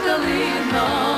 калина,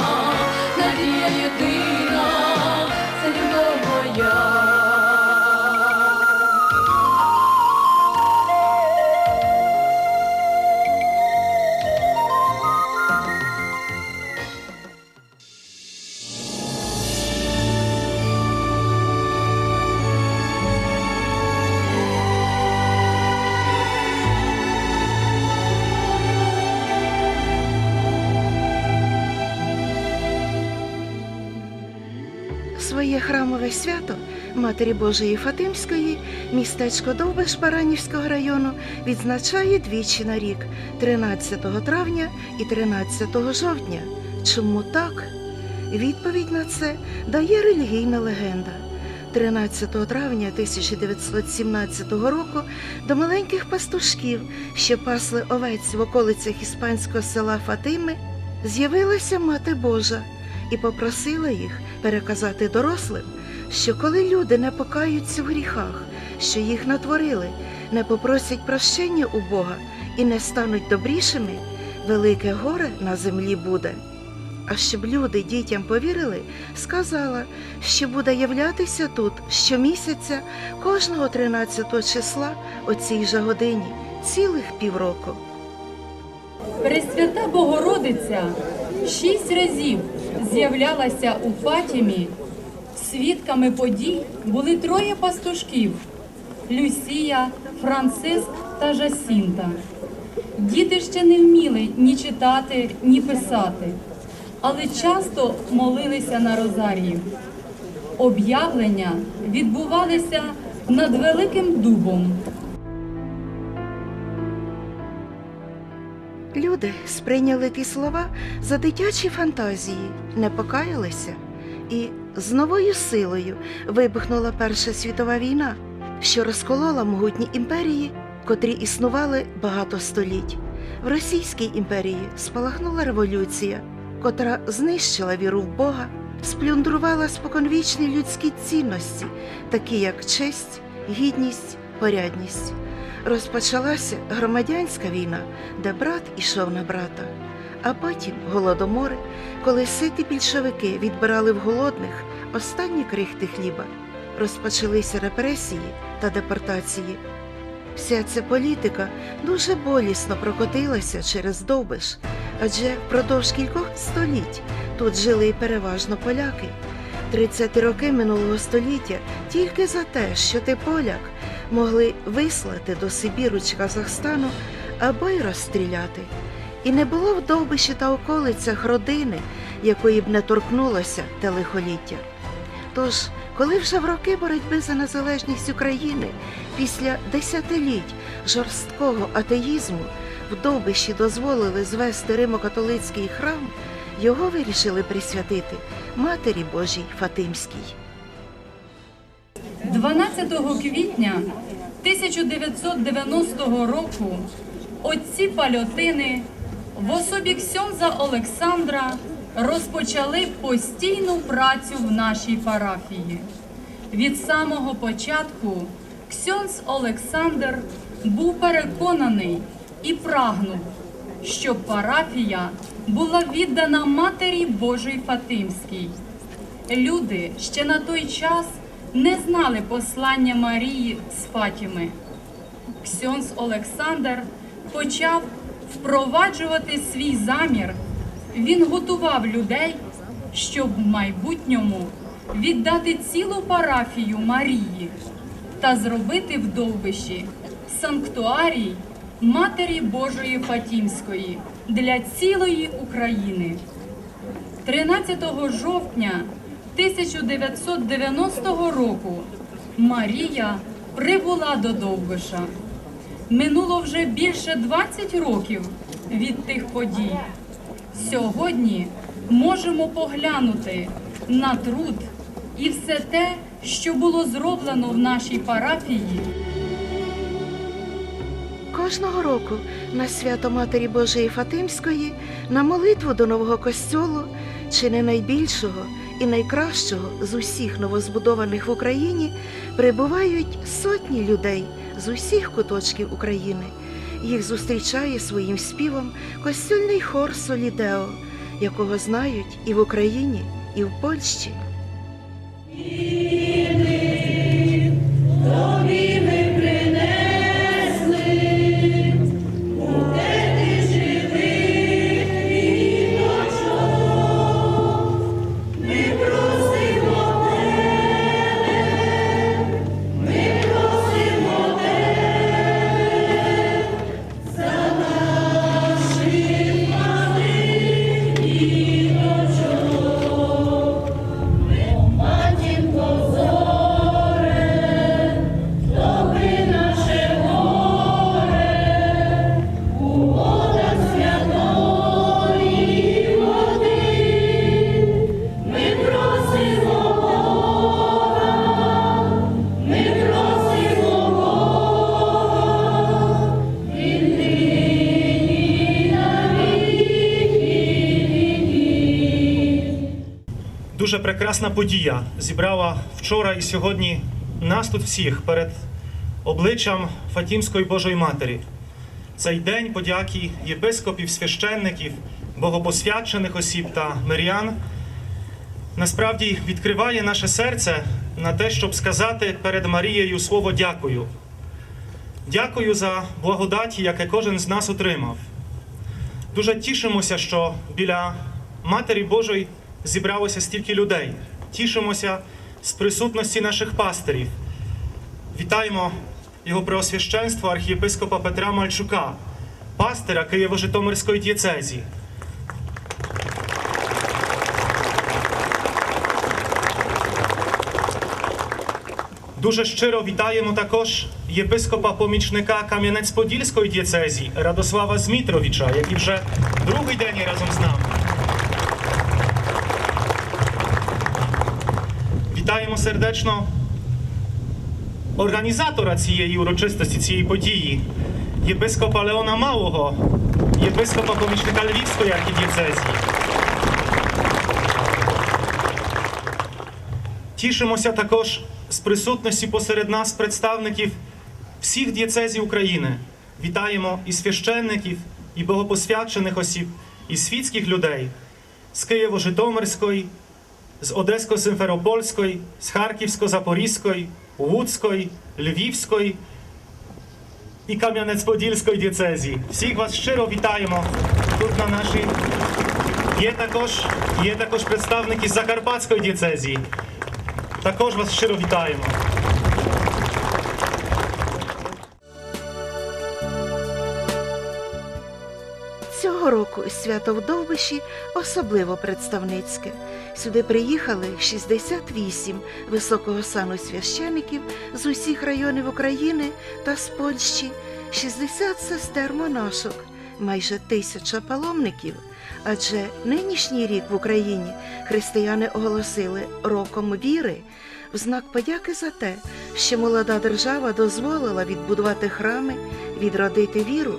Матері Божої Фатимської містечко Довбиш Баранівського району відзначає двічі на рік 13 травня і 13 жовтня. Чому так? Відповідь на це дає релігійна легенда. 13 травня 1917 року до маленьких пастушків, що пасли овець в околицях іспанського села Фатими, з'явилася Мати Божа і попросила їх переказати дорослим, що коли люди не покаються в гріхах, що їх натворили, не попросять прощення у Бога і не стануть добрішими, велике горе на землі буде. А щоб люди дітям повірили, сказала, що буде являтися тут щомісяця кожного 13 числа о цій же годині, цілих півроку. Пресвята Богородиця шість разів з'являлася у Фатімі. Свідками подій були троє пастушків Люсія, Франциск та Жасінта. Діти ще не вміли ні читати, ні писати, але часто молилися на розарії. Об'явлення відбувалися над Великим Дубом. Люди сприйняли ті слова за дитячі фантазії, не покаялися, і з новою силою вибухнула Перша світова війна, що розколола могутні імперії, котрі існували багато століть. В Російській імперії спалахнула революція, котра знищила віру в Бога, сплюндрувала споконвічні людські цінності, такі як честь, гідність, порядність. Розпочалася громадянська війна, де брат ішов на брата, а потім голодомори, коли ситі більшовики відбирали в голодних останні крихти хліба. Розпочалися репресії та депортації. Вся ця політика дуже болісно прокотилася через Довбиш, адже впродовж кількох століть тут жили переважно поляки. 30 роки минулого століття тільки за те, що ти поляк, могли вислати до Сибіру чи Казахстану або й розстріляти. І не було в Довбиші та околицях родини, якої б не торкнулося те лихоліття. Тож, коли вже в роки боротьби за незалежність України після десятиліть жорсткого атеїзму в Довбиші дозволили звести Римо-католицький храм, його вирішили присвятити Матері Божій Фатимській. 12 квітня 1990 року отці пальотини в особі Ксьонза Олександра розпочали постійну працю в нашій парафії. Від самого початку Ксьонз Олександр був переконаний і прагнув, щоб парафія була віддана Матері Божій Фатимській. Люди ще на той час не знали послання Марії з Фатіми. Ксьонз Олександр почав впроваджувати свій замір. Він готував людей, щоб в майбутньому віддати цілу парафію Марії та зробити в Довбиші санктуарій Матері Божої Фатімської для цілої України. 13 жовтня 1990 року Марія прибула до Довбиша. Минуло вже більше 20 років від тих подій. Сьогодні можемо поглянути на труд і все те, що було зроблено в нашій парафії. Кожного року на свято Матері Божої Фатимської на молитву до нового костьолу, чи не найбільшого і найкращого з усіх новозбудованих в Україні, прибувають сотні людей з усіх куточків України. Їх зустрічає своїм співом костюльний хор Солідео. якого знають і в Україні, і в Польщі. Прекрасна подія зібрала вчора і сьогодні нас тут всіх перед обличчям Фатімської Божої Матері. Цей день подяки єпископів, священників, богопосвячених осіб та мирян насправді відкриває наше серце на те, щоб сказати перед Марією слово дякую. Дякую за благодаті, яке кожен з нас отримав. Дуже тішимося, що біля Матері Божої зібралося стільки людей. Тішимося з присутності наших пастирів. Вітаємо його преосвященство архієпископа Петра Мальчука, пастира Києво-Житомирської дієцезії. Дуже щиро вітаємо також єпископа помічника Кам'янець-Подільської дієцезії Радослава Змітровича, який вже другий день разом з нами. Вітаємо сердечно організатора цієї урочистості, цієї події, єпископа Леона Малого, єпископа помічника Львівської архідієцезії. Тішимося також з присутності посеред нас представників всіх дієцезій України. Вітаємо і священників, і богопосвячених осіб, і світських людей з Києво-Житомирської, з Одесько-Симферопольської, з Харківсько-Запорізької, Луцької, Львівської і Кам'янець-Подільської дієцезії. Всіх вас щиро вітаємо тут на нашій. Є також, є також представники Закарпатської дієцезії. Також вас щиро вітаємо. Року свято в Довбиші особливо представницьке. Сюди приїхали 68 високого сану священиків з усіх районів України та з Польщі, 60 сестер монашок, майже тисяча паломників. Адже нинішній рік в Україні християни оголосили роком віри в знак подяки за те, що молода держава дозволила відбудувати храми, відродити віру,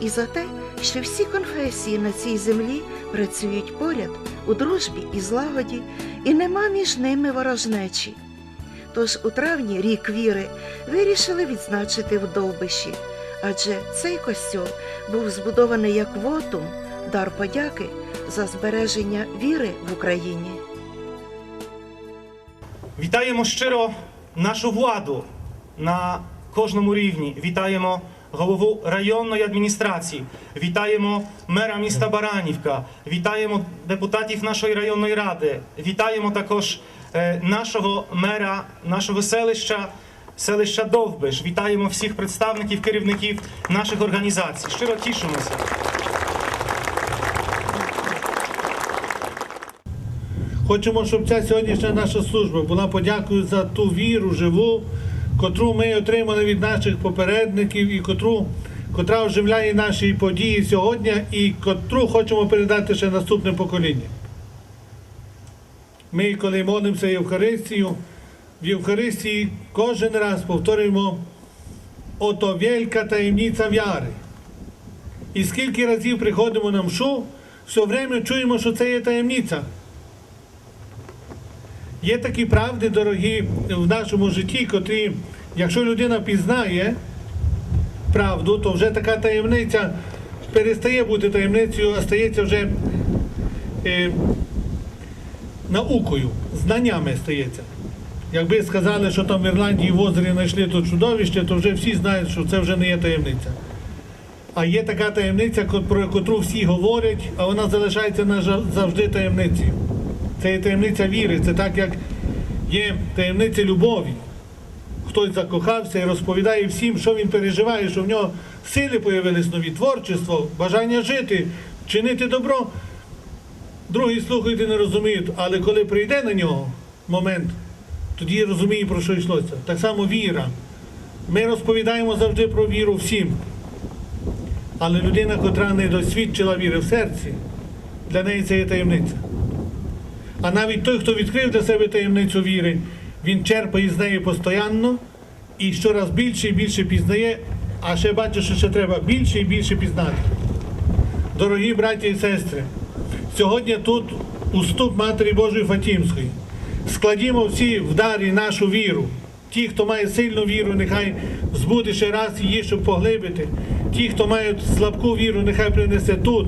і за те, що всі конфесії на цій землі працюють поряд у дружбі і злагоді, і нема між ними ворожнечі. Тож у травні рік віри вирішили відзначити в Довбиші, адже цей костьол був збудований як вотум, дар подяки за збереження віри в Україні. Вітаємо щиро нашу владу на кожному рівні. Вітаємо голову районної адміністрації, вітаємо мера міста Баранівка, вітаємо депутатів нашої районної ради, вітаємо також е, нашого мера, нашого селища. Селища Довбиш, вітаємо всіх представників, керівників наших організацій. Щиро тішимося. Хочемо, щоб ця сьогоднішня наша служба була подякою за ту віру живу, котру ми отримали від наших попередників і котру, котра оживляє наші події сьогодні і котру хочемо передати ще наступним поколінням. Ми, коли молимося Євхаристію, в Євхаристії кожен раз повторюємо ото велька таємниця вяри. І скільки разів приходимо на мшу, все время чуємо, що це є таємниця. Є такі правди, дорогі, в нашому житті, котрі, якщо людина пізнає правду, то вже така таємниця перестає бути таємницею, а стається вже е, наукою, знаннями стається. Якби сказали, що там в Ірландії в озері знайшли то чудовище, то вже всі знають, що це вже не є таємниця. А є така таємниця, про яку всі говорять, а вона залишається завжди таємницею. Це є таємниця віри, це так, як є таємниця любові. Хтось закохався і розповідає всім, що він переживає, що в нього сили появились нові, творчество, бажання жити, чинити добро. Другі слухають і не розуміють, але коли прийде на нього момент, тоді розуміє, про що йшлося. Так само віра. Ми розповідаємо завжди про віру всім. Але людина, котра не досвідчила віри в серці, для неї це є таємниця. А навіть той, хто відкрив для себе таємницю віри, він черпає з неї постійно і щораз більше і більше пізнає, а ще бачить, що ще треба більше і більше пізнати. Дорогі браті і сестри, сьогодні тут уступ Матері Божої Фатімської. Складімо всі в дарі нашу віру. Ті, хто має сильну віру, нехай збуде ще раз її, щоб поглибити. Ті, хто мають слабку віру, нехай принесе тут.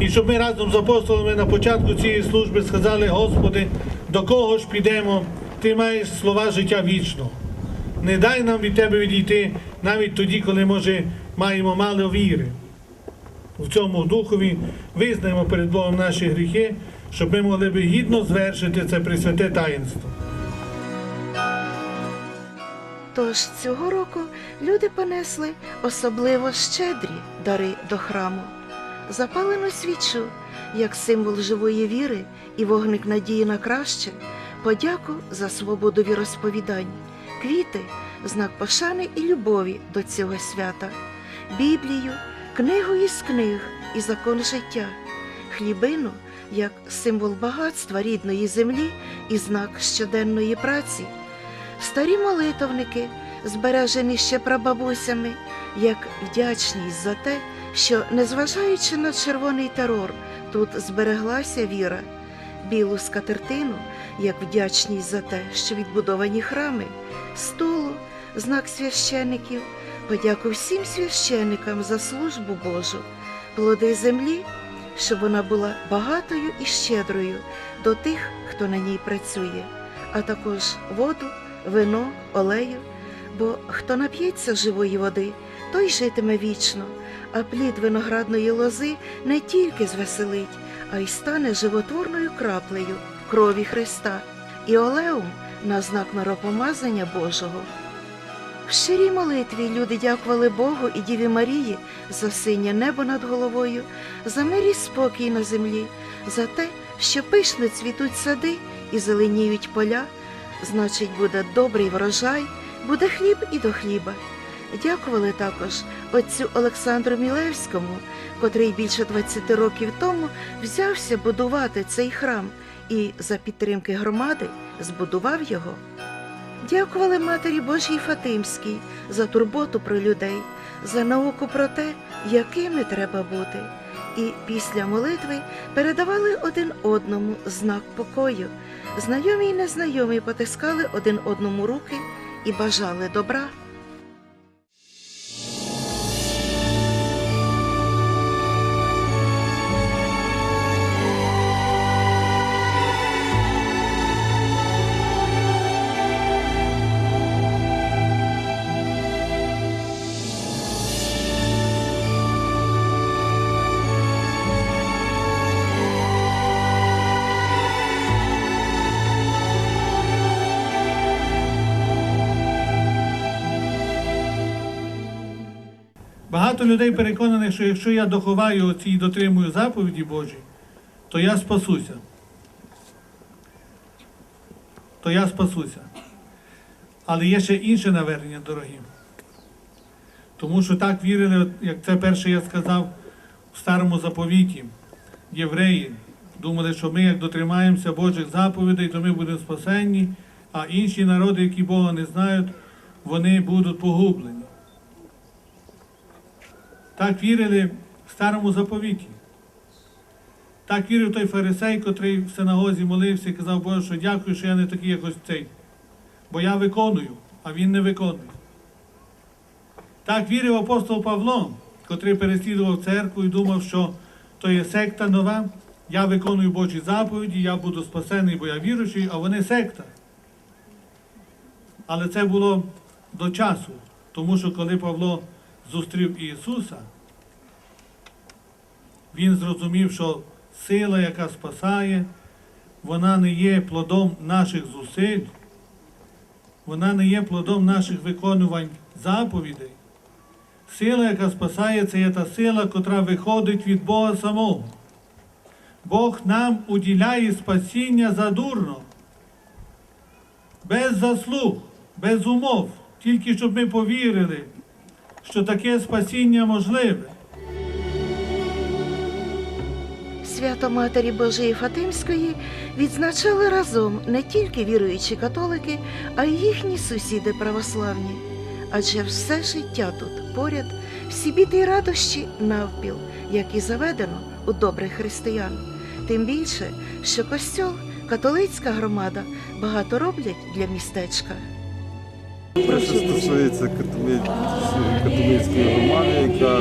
І щоб ми разом з апостолами на початку цієї служби сказали, Господи, до кого ж підемо? Ти маєш слова життя вічного. Не дай нам від Тебе відійти навіть тоді, коли, може, маємо мало віри. В цьому духові визнаємо перед Богом наші гріхи, щоб ми могли би гідно звершити це присвяте таїнство. Тож цього року люди понесли особливо щедрі дари до храму, запалену свічу як символ живої віри і вогник надії на краще, подяку за свободу віросповідань, квіти знак пошани і любові до цього свята, Біблію, книгу із книг і закон життя, хлібину як символ багатства рідної землі і знак щоденної праці старі молитовники, збережені ще прабабусями, як вдячність за те, що, незважаючи на червоний терор, тут збереглася віра, білу скатертину, як вдячність за те, що відбудовані храми, столу, знак священиків, подяку всім священикам за службу Божу, плоди землі, щоб вона була багатою і щедрою до тих, хто на ній працює, а також воду, вино, олею, бо хто нап'ється живої води, той житиме вічно, а плід виноградної лози не тільки звеселить, а й стане животворною краплею крові Христа і олеум на знак миропомазання Божого. В щирій молитві люди дякували Богу і Діві Марії за синє небо над головою, за мир і спокій на землі, за те, що пишно цвітуть сади і зеленіють поля, значить, буде добрий врожай, буде хліб і до хліба. Дякували також отцю Олександру Мілевському, котрий більше 20 років тому взявся будувати цей храм і за підтримки громади збудував його. Дякували Матері Божій Фатимській за турботу про людей, за науку про те, якими треба бути. І після молитви передавали один одному знак покою. Знайомі й незнайомі потискали один одному руки і бажали добра. Багато людей переконаних, що якщо я доховаю ці і дотримую заповіді Божі, то я спасуся. То я спасуся. Але є ще інше навернення, дорогі. Тому що так вірили, як це перше я сказав в старому заповіті, євреї думали, що ми, як дотримаємося Божих заповідей, то ми будемо спасенні, а інші народи, які Бога не знають, вони будуть погублені. Так вірили в старому заповіті. Так вірив той фарисей, котрий в синагозі молився і казав, Боже, що дякую, що я не такий, як ось цей. Бо я виконую, а він не виконує. Так вірив апостол Павло, котрий переслідував церкву і думав, що то є секта нова, я виконую Божі заповіді, я буду спасений, бо я віруючий, а вони секта. Але це було до часу, тому що коли Павло зустрів Ісуса, він зрозумів, що сила, яка спасає, вона не є плодом наших зусиль, вона не є плодом наших виконувань заповідей. Сила, яка спасає, це є та сила, котра виходить від Бога самого. Бог нам уділяє спасіння задурно, без заслуг, без умов, тільки щоб ми повірили, що таке спасіння можливе. Свято Матері Божої Фатимської відзначали разом не тільки віруючі католики, а й їхні сусіди православні. Адже все життя тут поряд, всі біди й радощі навпіл, як і заведено у добрих християн. Тим більше, що костьол, католицька громада багато роблять для містечка. Що стосується католицької громади, яка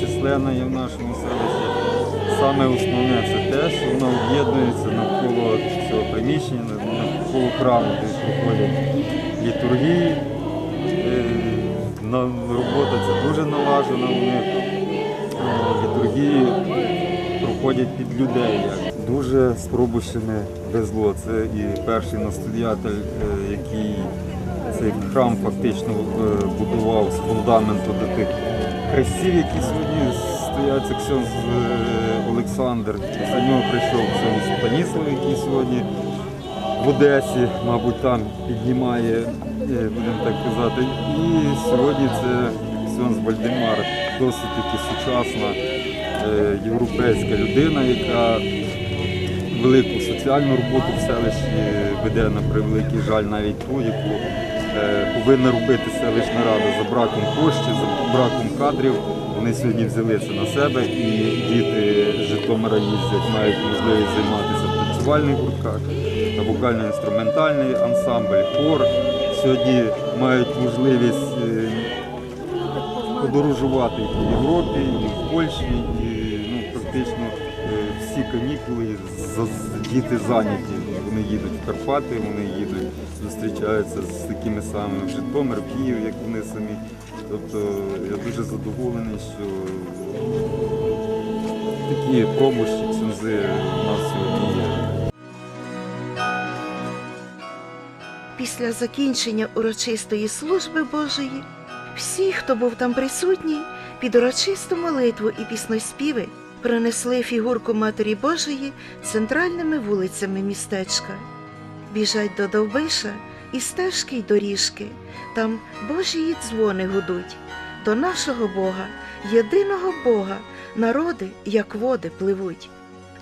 численна є в нашому селищі, саме основне це те, що вона об'єднується навколо цього приміщення, навколо храму, де проходять літургії. Е, Робота це дуже налажена, вони е, літургії проходять під людей. Дуже спробущене везло. Це і перший настоятель, е, який цей храм фактично е, будував з фундаменту до тих хрестів, які сьогодні стоять. Ксьонз е, Олександр. За нього прийшов ксьонз Станіслав, який сьогодні в Одесі, мабуть, там піднімає, е, будемо так казати. І сьогодні це ксьонз Вальдемар, досить таки сучасна європейська людина, яка велику соціальну роботу в селищі веде на превеликий жаль навіть ту, яку повинна робити селищна рада за браком коштів, за браком кадрів. Вони сьогодні взяли це на себе і діти Житомира їздять, мають можливість займатися в танцювальних гуртках, та вокально-інструментальний ансамбль, хор. Сьогодні мають можливість е, подорожувати і по Європі, і в Польщі, і ну, практично е, всі канікули діти зайняті. Вони їдуть в Карпати, вони їдуть, зустрічаються з такими самими в Житомир, Київ, як вони самі. Тобто я дуже задоволений, що такі промощі ксензи у нас сьогодні є. Після закінчення урочистої служби Божої, всі, хто був там присутній, під урочисту молитву і пісноспіви пронесли фігурку Матері Божої центральними вулицями містечка. Біжать до Довбиша і стежки й доріжки, там Божії дзвони гудуть. До нашого Бога, єдиного Бога, народи, як води, пливуть.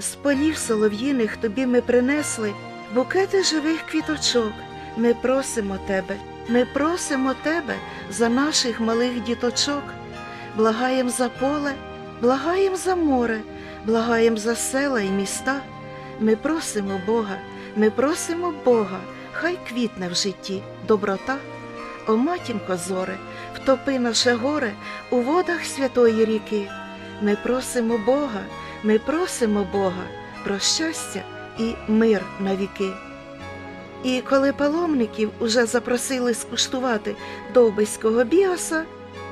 З полів солов'їних тобі ми принесли букети живих квіточок. Ми просимо тебе, ми просимо тебе за наших малих діточок. Благаєм за поле, благаєм за море, благаєм за села і міста. Ми просимо Бога, ми просимо Бога, хай квітне в житті доброта. О матінко зоре, втопи наше горе у водах святої ріки. Ми просимо Бога, ми просимо Бога про щастя і мир на віки. І коли паломників уже запросили скуштувати довбиського біоса,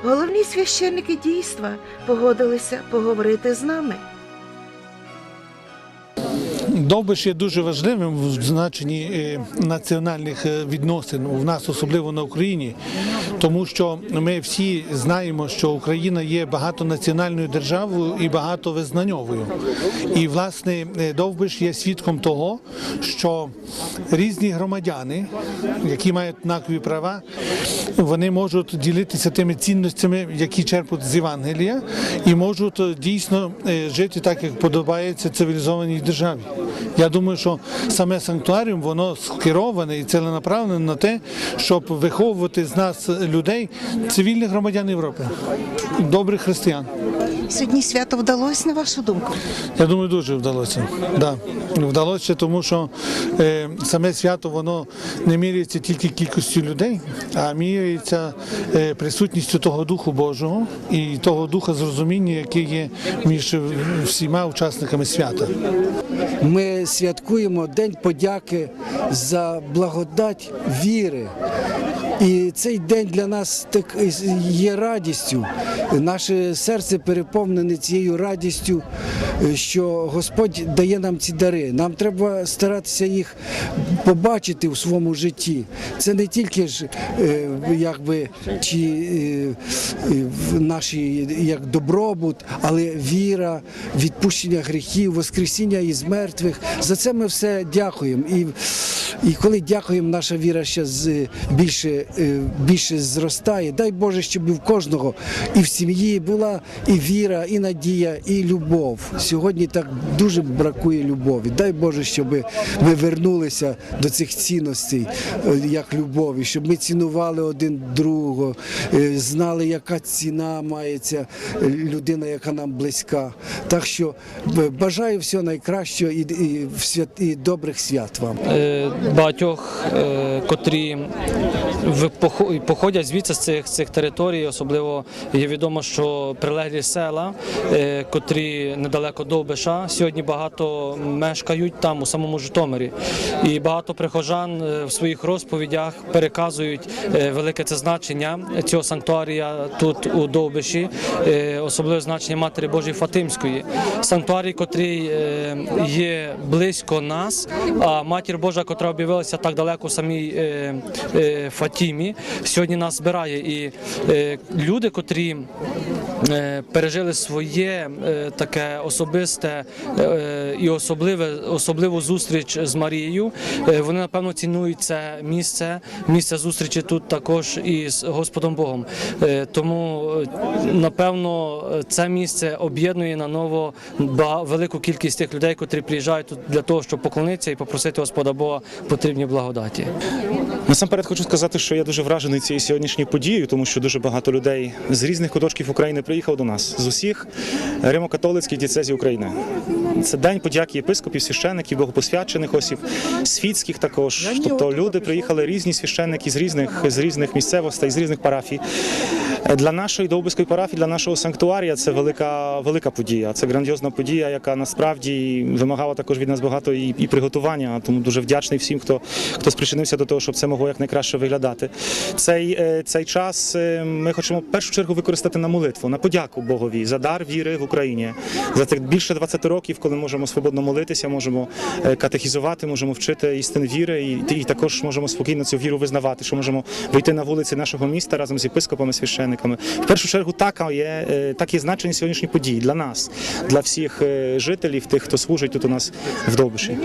головні священники дійства погодилися поговорити з нами. Довбиш є дуже важливим в значенні е, національних е, відносин у нас, особливо на Україні, тому що ми всі знаємо, що Україна є багатонаціональною державою і багатовизнаньовою. І власне е, Довбиш є свідком того, що різні громадяни, які мають однакові права, вони можуть ділитися тими цінностями, які черпуть з Євангелія, і можуть дійсно жити так, як подобається цивілізованій державі. Я думаю, що саме санктуаріум воно скероване і ціленаправлене на те, щоб виховувати з нас людей, цивільних громадян Європи, добрих християн. Сьогодні свято вдалося, на вашу думку? Я думаю, дуже вдалося. Да. Вдалося, тому що е, саме свято воно не міряється тільки кількістю людей, а міряється е, присутністю того Духу Божого і того духа зрозуміння, який є між всіма учасниками свята. Ми святкуємо День подяки за благодать віри. І цей день для нас так є радістю. Наше серце переповнене цією радістю, що Господь дає нам ці дари. Нам треба старатися їх побачити у своєму житті. Це не тільки ж е, якби чи е, е, в наші як добробут, але віра, відпущення гріхів, воскресіння із мертвих. За це ми все дякуємо. І, і коли дякуємо, наша віра ще більше, е, більше зростає. Дай Боже, щоб і в кожного і в сім'ї була і віра, і надія, і любов. Сьогодні так дуже бракує любові. Дай Боже, щоб ми вернулися до цих цінностей, е, як любові, щоб ми цінували один другого, е, знали, яка ціна мається е, людина, яка нам близька. Так що бажаю всього найкращого і, і, і добрих свят вам. багатьох, котрі походять звідси з цих, цих територій. Особливо є відомо, що прилеглі села, котрі недалеко Довбиша, сьогодні багато мешкають там, у самому Житомирі. І багато прихожан е, в своїх розповідях переказують е, велике це значення цього санктуарія тут у Довбиші, е, особливе значення Матері Божої Фатимської. Санктуарій, котрий є близько нас, а матір Божа, котра об'явилася так далеко в самій Фатімі, сьогодні нас збирає. І люди, котрі пережили своє е, таке особисте е, і особливе, особливу зустріч з Марією, е, вони напевно цінують це місце, місце зустрічі тут також із Господом Богом. Е, Тому е, напевно це місце об'єднує на ново велику кількість тих людей, котрі приїжджають тут для того, щоб поклонитися і попросити Господа Бога потрібні благодаті. Насамперед хочу сказати, що я дуже вражений цією сьогоднішньою подією, тому що дуже багато людей з різних куточків України приїхало до нас з усіх римокатолицьких дієцезій України. Це день подяки єпископів, священників, богопосвячених осіб, світських також. Тобто люди приїхали різні священники з різних з різних місцевостей, з різних парафій. Для нашої Довбиської парафії, для нашого санктуарія це велика велика подія. Це грандіозна подія, яка насправді вимагала також від нас багато і, і приготування. Тому дуже вдячний всім, хто хто спричинився до того, щоб це могло якнайкраще виглядати. Цей, е, цей час е, ми хочемо в першу чергу використати на молитву, на подяку Богові за дар віри в Україні за тих більше 20 років, коли можемо свободно молитися, можемо е, катехізувати, можемо вчити істин віри, і, і також можемо спокійно цю віру визнавати, що можемо вийти на вулиці нашого міста разом з єпископами, священниками. В першу чергу така є так є значення сьогоднішньої події для нас, для всіх жителів, тих, хто служить тут у нас в Довбиші.